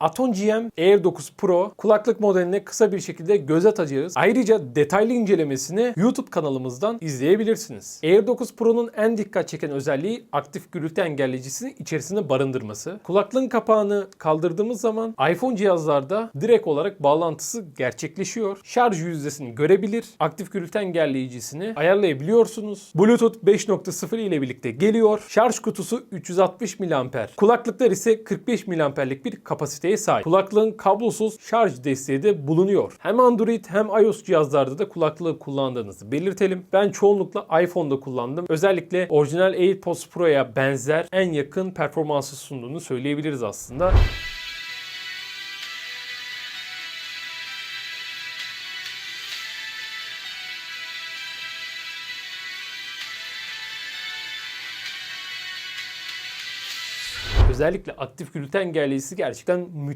Aton GM Air 9 Pro kulaklık modeline kısa bir şekilde göz atacağız. Ayrıca detaylı incelemesini YouTube kanalımızdan izleyebilirsiniz. Air 9 Pro'nun en dikkat çeken özelliği aktif gürültü engelleyicisini içerisinde barındırması. Kulaklığın kapağını kaldırdığımız zaman iPhone cihazlarda direkt olarak bağlantısı gerçekleşiyor. Şarj yüzdesini görebilir. Aktif gürültü engelleyicisini ayarlayabiliyorsunuz. Bluetooth 5.0 ile birlikte geliyor. Şarj kutusu 360 mAh. Kulaklıklar ise 45 mAh'lik bir kapasiteye sahip. Kulaklığın kablosuz şarj desteği de bulunuyor. Hem Android hem iOS cihazlarda da kulaklığı kullandığınızı belirtelim. Ben çoğunlukla iPhone'da kullandım. Özellikle orijinal AirPods Pro'ya benzer en yakın performansı sunduğunu söyleyebiliriz aslında. Özellikle aktif gürültü engelleyicisi gerçekten müthiş